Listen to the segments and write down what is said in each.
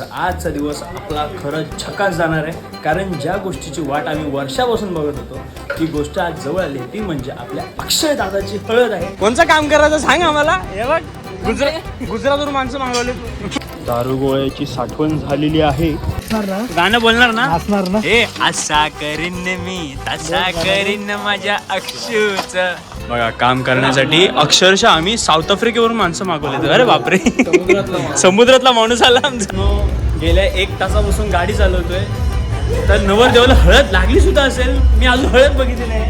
तर आजचा दिवस आपला खरंच छकास जाणार आहे. कारण ज्या गोष्टीची वाट आम्ही वर्षापासून बघत होतो ती गोष्ट आज जवळ आली. ती म्हणजे आपल्या अक्षय दादाची हळद आहे. कोणचं काम करायचं सांग आम्हाला. हे बघ गुजरात गुजरातवरून माणसं मागवले. दारू गोळ्याची साठवण झालेली आहे. गाणं बोलणार ना? असणार ना? ए असा करीन मी तसा करीन माझ्या अक्षूच. बघा काम करण्यासाठी अक्षरशः आम्ही साऊथ आफ्रिकेवरून माणसं मागवले अरे बापरे. समुद्रातला माणूस आला आमचा. गेल्या एक तासापासून गाडी चालवतोय. तर नवरदेवाला हळद लागली सुद्धा असेल. मी अजून हळद बघितली नाही.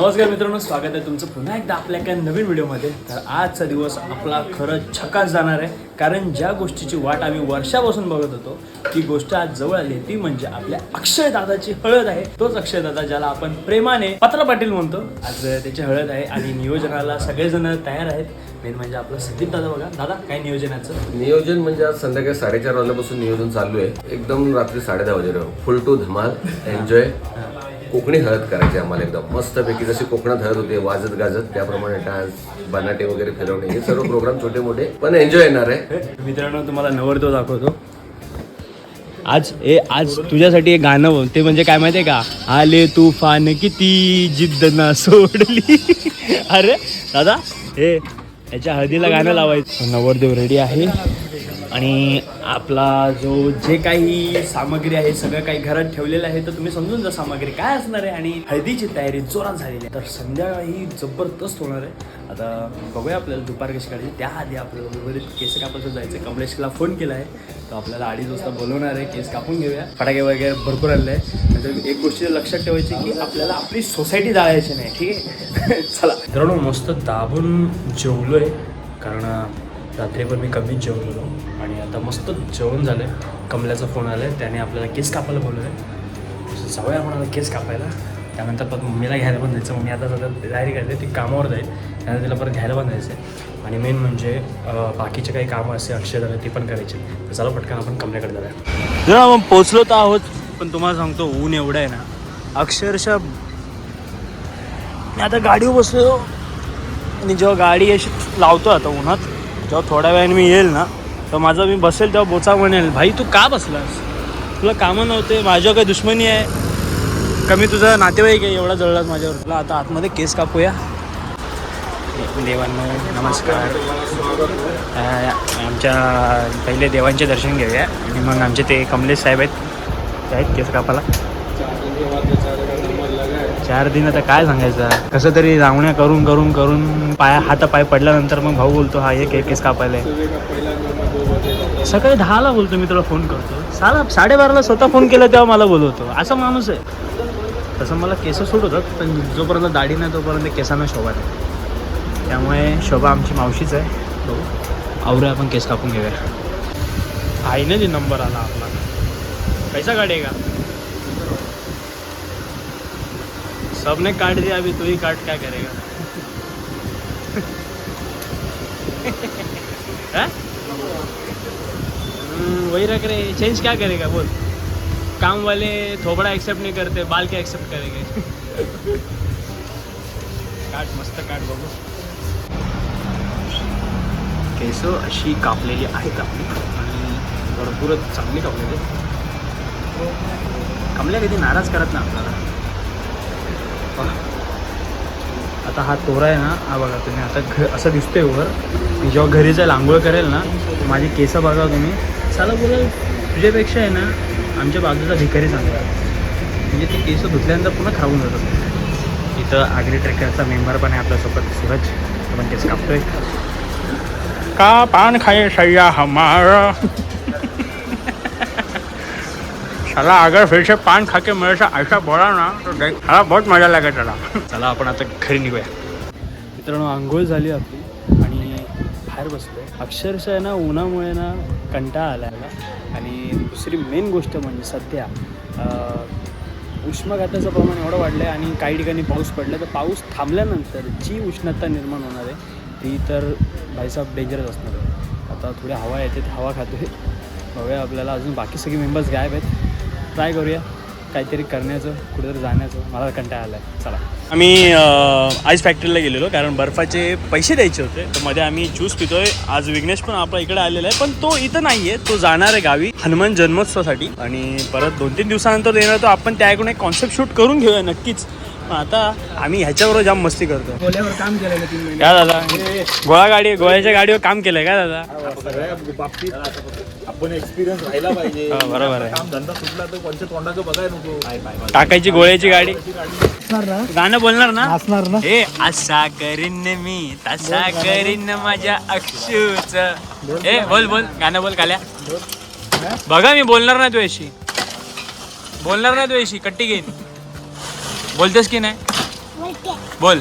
नमस्कार मित्रांनो स्वागत आहे तुमचं पुन्हा एकदा आपल्या एका नवीन व्हिडिओमध्ये. तर आजचा दिवस आपला खरंच छकास जाणार आहे. कारण ज्या गोष्टीची वाट आम्ही वर्षापासून बघत होतो ती गोष्ट आज जवळ आली आहे. ती म्हणजे आपल्या अक्षय दादाची हळद आहे. तोच अक्षय दादा ज्याला आपण प्रेमाने पत्र पाटील म्हणतो. आज त्याची हळद आहे आणि नियोजनाला सगळेजण तयार आहेत. मेन म्हणजे आपलं संदीप दादा बघा. दादा काय नियोजनाचं नियोजन म्हणजे आज संध्याकाळी साडेचार वाजल्यापासून नियोजन चालू आहे. एकदम रात्री साडे दहा वाजे फुल टू धमाल. एन्जॉय. कोकणी हळद करायची आम्हाला एकदम. मस्तपैकी जशी कोकणात हळद होते वाजत गाजत त्याप्रमाणे डान्स बनाटे वगैरे फिरवणे हे सर्व प्रोग्राम छोटे मोठे पण एन्जॉय येणार आहे. मित्रांनो तुम्हाला नवरदेव दाखवतो. आज ए आज तुझ्यासाठी एक गाणं ते म्हणजे काय माहितीये का? आले तुफान किती जिद्द ना सोडली. अरे दादा हे याच्या हळदीला गाणं लावायचं. नवरदेव रेडी आहे. आणि आपला जो जे काही सामग्री आहे सगळं काही घरात ठेवलेलं आहे तर तुम्ही समजून जा सामग्री काय असणार आहे. आणि हळदीची तयारी जोरात झालेली आहे. तर संध्याकाळी जबरदस्त होणार आहे. आता बघूया आपल्याला दुपार कशी काढायची. त्याआधी आपल्याला उर्वरित केस कापायचं जायचं कमलेशला फोन केला आहे. तर आपल्याला अडीच वाजता बोलवणार आहे. केस कापून घेऊया. फटाके वगैरे भरपूर आले आहे नंतर एक गोष्ट लक्षात ठेवायची की आपल्याला आपली सोसायटी जाळायची नाही. ठीक आहे? चला. मित्रांनो मस्त दाबून जेवलो आहे कारण रात्री पण मी कमीच जेवलेलो. आणि आता मस्त जेवण झालं आहे कमल्याचा फोन आला आहे त्याने आपल्याला केस कापायला बोलवलं आहे जाऊया आपण आता केस कापायला. त्यानंतर परत मम्मीला घ्यायला पण जायचं. मम्मी आता सध्या तयारी करते. ती कामावर जाईल. त्यानंतर तिला परत घ्यायला पण जायचं आहे आणि मेन म्हणजे बाकीचे काही कामं असे अक्षर ती पण करायची. तर चला पटकन आपण कमल्याकडे जाऊया. जर आपण पोचलो तर आहोत. पण तुम्हाला सांगतो ऊन एवढं आहे ना. अक्षरशः मी आता गाडीवर बसलो हो. आणि जेव्हा गाडी अशी लावतो आता उन्हात जेव्हा थोड्या वेळाने मी येईल ना. तर माझं मी बसेल तेव्हा बोचा म्हणेल भाई तू का बसलास? तुला कामं नव्हते माझ्यावर काही दुश्मनी आहे? कमी तुझा नातेवाईक आहे एवढा जळलास माझ्यावर. तुला आता आतमध्ये केस कापूया. देवांनो नमस्कार. आमच्या पहिले देवांचे दर्शन घेऊया. आणि मग आमचे ते कमलेश साहेब आहेत. ते आहेत केस कापाला चार दिन आता काय सांगायचं? कसं तरी रांगण्या करून करून करून पाय हात पाय पडल्यानंतर मग भाऊ बोलतो हा एक केस कापायला आहे. सकाळी दहाला बोलतो मी तुला फोन करतो. साला साडेबाराला स्वतः फोन केला तेव्हा मला बोलवतो. असा माणूस आहे. तसं मला केस सूट होतात पण जोपर्यंत दाढी नाही तोपर्यंत केसांना शोभा नाही. त्यामुळे शोभा आमची मावशीच आहे. बघू. आवरे आपण केस कापून घेऊया. आईने जे नंबर आला आपला. पैसा काढेगा सबने काट दिया अभी तू ही काट क्या करेगा? वही रख रहे चेंज क्या करेगा बोल। काम वाले थोबड़ा एक्सेप्ट नहीं करते बाल क्या एक्सेप्ट करेंगे? काट मस्त काट बघू केस अशी कापलेली आहेत आपली. आणि भरपूरच चांगली कापलेली आहेत. कमल्या कधी नाराज करत ना आपल्याला. आता हा तोरा आहे ना हा बघा तुम्ही आता घ असं दिसतोय वर. मी जेव्हा घरी जाईल आंघोळ करेल ना माझी केसं बघा तुम्ही. साला बोला तुझ्यापेक्षा आहे ना आमच्या बाजूचा भिकारी चांगला म्हणजे ते केस धुतल्यानंतर पुन्हा खाऊन जातात. इथं आगरी ट्रेकरचा मेंबर पण आहे आपल्यासोबत सूरज. आपण केस कापतोय. का पान खाए सैया हमारा? साला अगर फिर से पान खा के मेरे से ऐसा बोला ना तो देख मला बहुत मजा लागेल त्याला चला आपण आता घरी निघूया. मित्रांनो आंघोळ झाली आपली. बाहेर आहे अक्षरशः आहे ना उन्हामुळे ना कंटाळा आला मला आणि दुसरी मेन गोष्ट म्हणजे सध्या उष्माघाताचं प्रमाण एवढं वाढलं आहे आणि काही ठिकाणी पाऊस पडला तर पाऊस थांबल्यानंतर जी उष्णता निर्माण होणार आहे ती तर भाईसाहेब डेंजरस असणार आहे. आता थोडी हवा येते हवा खातो आहे बघूया आपल्याला अजून बाकी सगळे मेंबर्स गायब आहेत. ट्राय करूया. काहीतरी करण्याचं कुठेतरी जाण्याचं मला कंटाळा आला आहे चला. आम्ही आईस फॅक्टरीला गेलेलो कारण बर्फाचे पैसे द्यायचे होते. तर मध्ये आम्ही ज्यूस पितोय. आज विघ्नेश पण आपला इकडे आलेला आहे पण तो इथं नाही आहे तो जाणार आहे गावी हनुमान जन्मोत्सवासाठी. आणि परत दोन तीन दिवसानंतर येणार तर आपण त्याकडून एक कॉन्सेप्ट शूट करून घेऊया नक्कीच. आता आम्ही ह्याच्यावर जाम मस्ती करतो गोल्यावर काम केलेलं तीन महिने. काय दादा? गोळा गाडी गोळ्याच्या गाडीवर काम केलंय काय दादा? सगळ्या बाबतीत आपण एक्सपिरियन्स राहिला पाहिजे. हा, बरोबर आहे. काम धंदा सुटला तर कोणत्या तोंडाचं बघायला नको. टाकायची गोळ्याची गाडी. गाणं बोलणार ना? असणार ना? हे असा करीन मी तसा करीन माझ्या अक्षूच. ए बोल. बोल गाणं बोल काल्या बघा मी बोलणार नाही तुझ्याशी बोलणार नाही तुझ्याशी कट्टी घेईन. बोलतेस की नाही? बोल.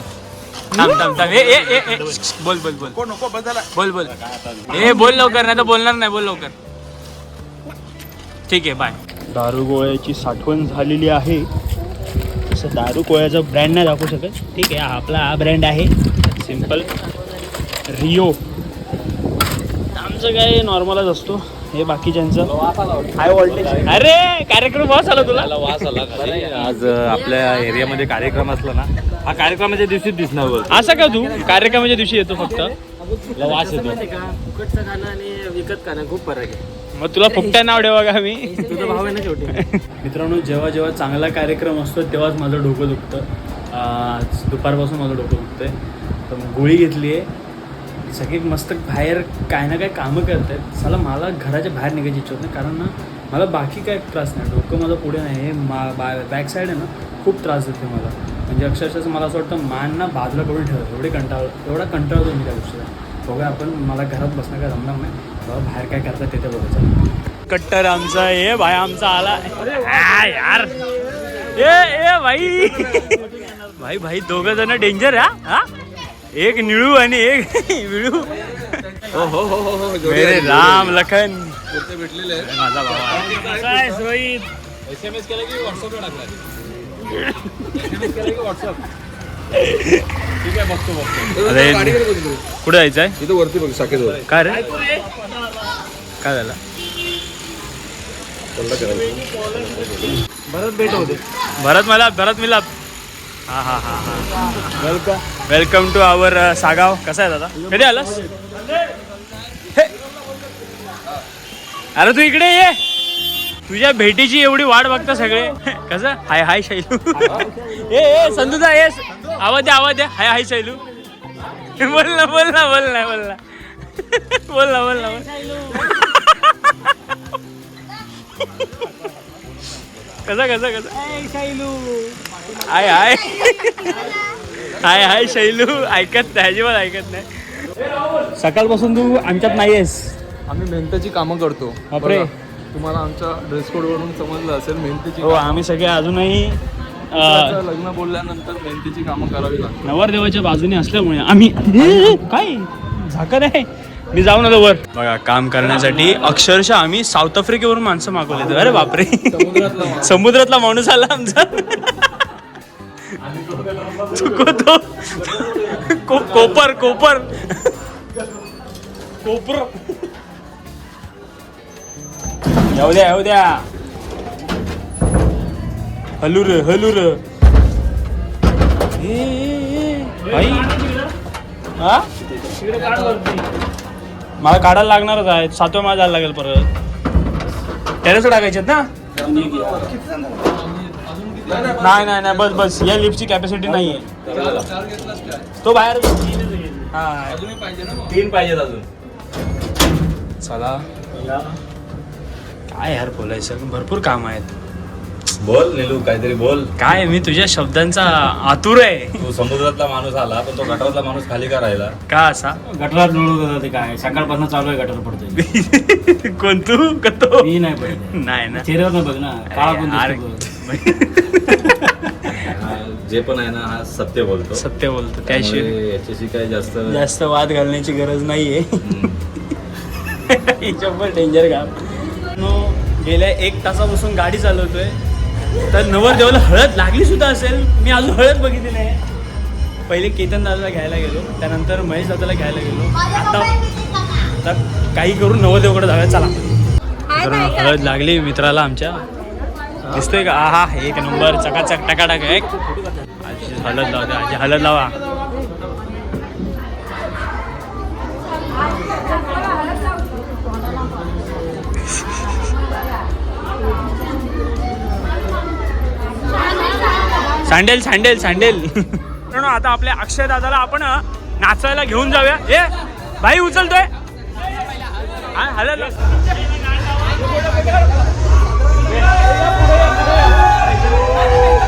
थांब थांब थांब. ए ए ए ए बोल बोल. बोल नको बदला बोल बोल. ए बोल लवकर नाही तर बोलणार नाही बोल लवकर. ठीक आहे बाय दारू गोळ्याची साठवण झालेली आहे. तसं दारू गोळ्याचा ब्रँड नाही दाखवू शकत. ठीक आहे हा आपला हा ब्रँड आहे. सिंपल रिओ आमचं काय नॉर्मलच असतो. हे बाकीच्यांचं हाय व्होल्टेज अरे कार्यक्रम वास आला तुला. वास आला. आज आपल्या एरियामध्ये कार्यक्रम असला ना हा कार्यक्रमाच्या दिवशीच दिसणार. असं का तू? कार्यक्रमाच्या दिवशी येतो फक्त? तुला वास येतो. फुकटचं खाणं आणि विकत खाणं खूप फरक आहे. मग तुला फुकट्या नाव ठेवा का मी? तुझं भाव आहे ना शेवटी. मित्रांनो जेव्हा जेव्हा चांगला कार्यक्रम असतो तेव्हाच माझं डोकं दुखतं. आज दुपारपासून माझं डोकं दुखतं आहे तर मग गोळी घेतली आहे सगळे मस्त बाहेर काय ना काय कामं करत आहेत चला मला घराच्या बाहेर निघायची इच्छा होत नाही. कारण ना मला बाकी काय त्रास नाही. डोकं माझं पुढे नाही. हे मा बा बॅक साईड आहे ना खूप त्रास देते मला. म्हणजे अक्षरशः मला असं वाटतं मान ना बाजूला करून ठेवत एवढे कंटाळ एवढा कंटाळतो मी त्या गोष्टीला. बघूया आपण मला घरात बसणं काय जमणार नाही. बाबा बाहेर काय करतात ते तर बघायचं कट्टर आमचा हे भाई आमचा आला. यार. ए ए भाई. भाई भाई दोघ जण डेंजर हा? हा? एक निळू आणि एक विळू. हो हो हो हो हो मेरे राम लखन. भेटलेले माझा भाऊ कसा आहेस रोहित? एस एम एस केला की व्हॉट्सअपला टाकला ठीक आहे बघतो बघतो. कुठे जायचंय इथं वरती बघ शाखेजवळ. काय रे? काय झालं? बरंच भेट होते भरत मला भरत मिलाप. हा हा हा हा welcome welcome to our Sagaon कसा आहे दादा? कधी आलास? हे. अरे तू इकडे ये! तुझ्या भेटीची एवढी वाट बघता सगळे. कसं? हाय हाय शैलू. ए ए संधूदा ये आवाज द्या आवाज द्या. हाय हाय शैलू. बोल ना बोल ना बोल ना बोल ना. बोल ना बोल ना बोल. कसं कसं कसं? हाय हाय. हाय हाय शैलू. ऐकत नाही अजिबात ऐकत नाही. सकाळपासून तू आमच्यात नाही आहेस आम्ही मेहनतीची कामं करतो. बापरे. तुम्हाला आमच्या ड्रेस कोड वरून समजलं असेल मेहनतीची हो आम्ही सगळे अजूनही. लग्न बोलल्यानंतर मेहनतीची कामं करावी लागतात. नवरदेवाच्या बाजूने असल्यामुळे आम्ही काय? झाकत आहे. मी जाऊन आलो वर. बघा काम करण्यासाठी अक्षरशः आम्ही साऊथ आफ्रिकेवरून माणसं मागवले अरे बापरे. समुद्रातला माणूस आला आमचा. चुकवतो को- कोपर कोपर. कोपर. येऊ द्या येऊ द्या. हलू र हलू र. भाई हा? मला काढायला लागणारच आहे. सातव्या मला जायला लागेल परत. टेरेस टाकायचे ना? नाही नाही नाही बस बस. या लिफ्टची कॅपॅसिटी नाही आहे तो बाहेर हा. तीन पाहिजेत अजून. चला. काय यार बोलायचं? भरपूर काम आहेत. बोल नेलू काहीतरी बोल. काय मी तुझ्या शब्दांचा आतुर आहे. तू समुद्रातला माणूस आला पण तो गटारातला माणूस खाली का राहिला? का असा? गटरात होता ते काय? सकाळपासून चालू आहे गटर पडतोय. कोण तू? का तो? मी नाही नाही ना. बघ ना हा, जे पण आहे ना हा सत्य बोलतो. सत्य बोलतो. त्याशिवाय त्यामुळे याच्याशी काही जास्त जास्त वाद घालण्याची गरज नाहीये. हिच्यावर डेंजर काम नो गेल्या एक तासापासून गाडी चालवतोय. तर नवरदेवाला हळद लागली सुद्धा असेल. मी अजून हळद बघितली नाही. पहिले केतन दादाला घ्यायला गेलो. त्यानंतर महेश दादाला घ्यायला गेलो. आता आता काही करून नवरदेवाकडे जाऊया. चला. तर हळद लागली मित्राला आमच्या. दिसतोय का? हा एक नंबर चकाचक टकाटक एक. आजी हलत लावते आजी हलत लावा. Sandal sandal sandal. आता आपल्या अक्षय दादाला आपण नाचायला घेऊन जाऊया. ए भाई उचलतोय. हा, Yeah, yeah, yeah.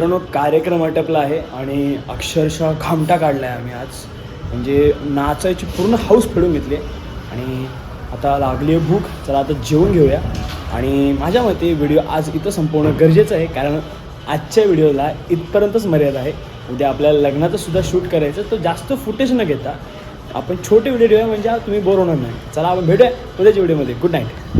मित्रांनो कार्यक्रम आटपला आहे आणि अक्षरशः घामटा काढला आहे आम्ही आज. म्हणजे नाचायची पूर्ण हाऊस फेडून घेतली आणि आता लागली आहे भूक चला आता जेवून घेऊया. आणि माझ्या मते व्हिडिओ आज इथं संपवणं गरजेचं आहे कारण आजच्या व्हिडिओला इथपर्यंतच मर्यादा आहे. उद्या आपल्याला लग्नाचं सुद्धा शूट करायचं तर जास्त फुटेज न घेता आपण छोटे व्हिडिओ घेऊया म्हणजे तुम्ही बोर होणार नाही. चला आपण भेटूया उद्याच्या व्हिडिओमध्ये. Good night.